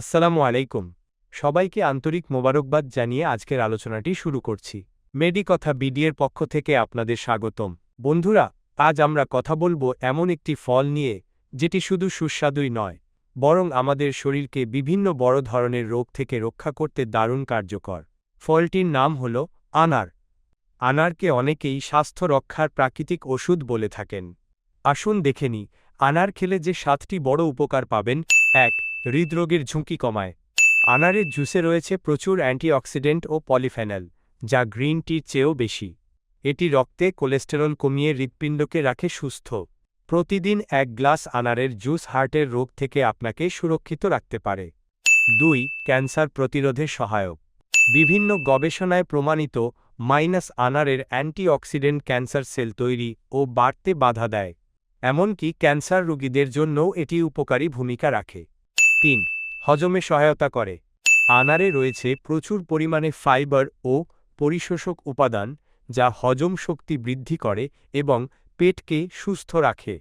আসসালামু আলাইকুম। সবাইকে আন্তরিক মোবারকবাদ জানিয়ে আজকের আলোচনাটি শুরু করছি। মেডি কথা বিডিএর পক্ষ থেকে আপনাদের স্বাগতম। বন্ধুরা, আজ আমরা কথা বলব এমন একটি ফল নিয়ে, যেটি শুধু সুস্বাদুই নয়, বরং আমাদের শরীরকে বিভিন্ন বড় ধরনের রোগ থেকে রক্ষা করতে দারুণ কার্যকর। ফলটির নাম হল আনার। আনারকে অনেকেই স্বাস্থ্য রক্ষার প্রাকৃতিক ওষুধ বলে থাকেন। আসুন দেখে নি আনার খেলে যে সাতটি বড় উপকার পাবেন, এক হৃদরোগের ঝুঁকি কমায়। আনারের জুসে রয়েছে প্রচুর অ্যান্টিঅক্সিডেন্ট ও পলিফেনল, যা গ্রিন টির চেয়েও বেশি। এটি রক্তে কোলেস্টেরল কমিয়ে হৃৎপিণ্ডকে রাখে সুস্থ। প্রতিদিন এক গ্লাস আনারের জুস হার্টের রোগ থেকে আপনাকে সুরক্ষিত রাখতে পারে। দুই, ক্যান্সার প্রতিরোধে সহায়ক। বিভিন্ন গবেষণায় প্রমাণিত মাইনাস আনারের অ্যান্টিঅক্সিডেন্ট ক্যান্সার সেল তৈরি ও বাড়তে বাধা দেয়। এমনকি ক্যান্সার রোগীদের জন্যও এটি উপকারী ভূমিকা রাখে। তিন, হজমে সহায়তা করে। আনারে রয়েছে প্রচুর পরিমাণে ফাইবার ও পরিশোষক উপাদান, যা হজম শক্তি বৃদ্ধি করে এবং পেটকে সুস্থ রাখে।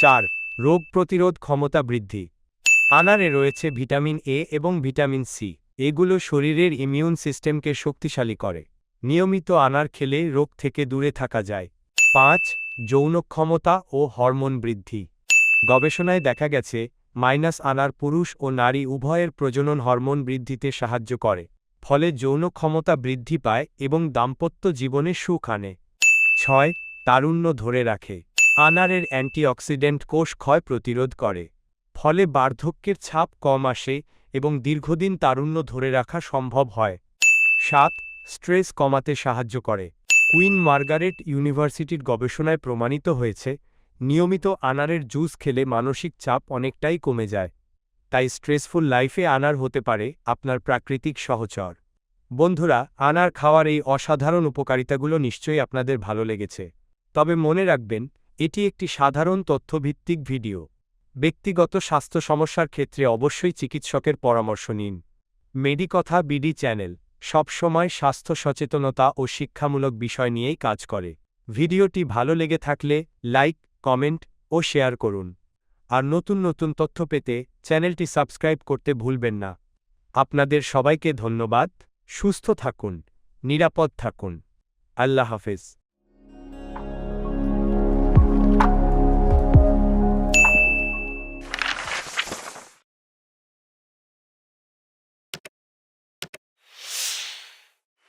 চার, রোগ প্রতিরোধ ক্ষমতা বৃদ্ধি। আনারে রয়েছে ভিটামিন এ এবং ভিটামিন সি, এগুলো শরীরের ইমিউন সিস্টেমকে শক্তিশালী করে। নিয়মিত আনার খেলে রোগ থেকে দূরে থাকা যায়। পাঁচ যৌন ক্ষমতা ও হরমোন বৃদ্ধি। গবেষণায় দেখা গেছে মাইনাস আনার পুরুষ ও নারী উভয়ের প্রজনন হরমোন বৃদ্ধিতে সাহায্য করে, ফলে যৌন ক্ষমতা বৃদ্ধি পায় এবং দাম্পত্য জীবনে সুখ আনে। ছয়, তারুণ্য ধরে রাখে। আনারের অ্যান্টিঅক্সিডেন্ট কোষ ক্ষয় প্রতিরোধ করে, ফলে বার্ধক্যের ছাপ কম আসে এবং দীর্ঘদিন তারুণ্য ধরে রাখা সম্ভব হয়। সাত, স্ট্রেস কমাতে সাহায্য করে। কুইন মার্গারেট ইউনিভার্সিটির গবেষণায় প্রমাণিত হয়েছে নিয়মিত আনারের জুস খেলে মানসিক চাপ অনেকটাই কমে যায়। তাই স্ট্রেসফুল লাইফে আনার হতে পারে আপনার প্রাকৃতিক সহচর। বন্ধুরা, আনার খাওয়ার এই অসাধারণ উপকারিতাগুলো নিশ্চয়ই আপনাদের ভালো লেগেছে। তবে মনে রাখবেন, এটি একটি সাধারণ তথ্যভিত্তিক ভিডিও। ব্যক্তিগত স্বাস্থ্য সমস্যার ক্ষেত্রে অবশ্যই চিকিৎসকের পরামর্শ নিন। মেডিকথা বিডি চ্যানেল সবসময় স্বাস্থ্য সচেতনতা ও শিক্ষামূলক বিষয় নিয়েই কাজ করে। ভিডিওটি ভালো লেগে থাকলে লাইক কমেন্ট ও শেয়ার করুন। আর নতুন নতুন তথ্য পেতে চ্যানেলটি সাবস্ক্রাইব করতে ভুলবেন না। আপনাদের সবাইকে ধন্যবাদ। সুস্থ থাকুন, নিরাপদ থাকুন। আল্লাহ হাফেজ।